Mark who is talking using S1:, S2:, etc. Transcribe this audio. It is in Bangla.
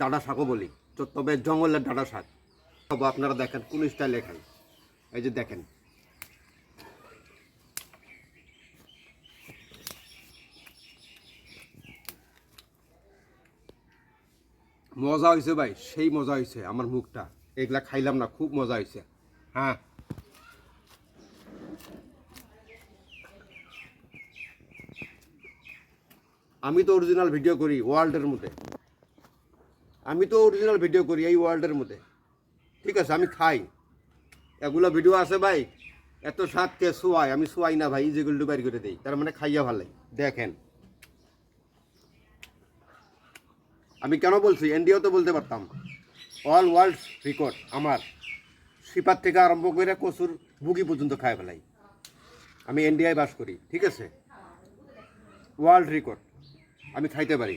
S1: ডাটা শাকও বলি। তবে জঙ্গলের ডাটা শাক। তবে আপনারা দেখেন, কোন স্টাইলে খাই এই যে দেখেন। মজা হয়েছে ভাই, সেই মজা হয়েছে আমার মুখটা। এগুলা খাইলাম না, খুব মজা হয়েছে হ্যাঁ। আমি তো অরিজিনাল ভিডিও করি ওয়ার্ল্ডের মধ্যে। আমি তো অরিজিনাল ভিডিও করি এই ওয়ার্ল্ডের মধ্যে। ঠিক আছে, আমি খাই। এগুলো ভিডিও আছে ভাই, এত স্বাদকে শোয়াই আমি শোয়াই না ভাই যেগুলো বাইর করে দিই। তার মানে খাইয়া ভালো। দেখেন। আমি কেন বলছি? এনডিও তো বলতে পারতাম। অল ওয়ার্ল্ড রেকর্ড আমার। সিপার থেকে আরম্ভ করে কচুর বুগি পর্যন্ত খায় ফেলাই। আমি ইন্ডিয়ায় বাস করি, ঠিক আছে? ওয়ার্ল্ড রেকর্ড আমি খাইতে পারি।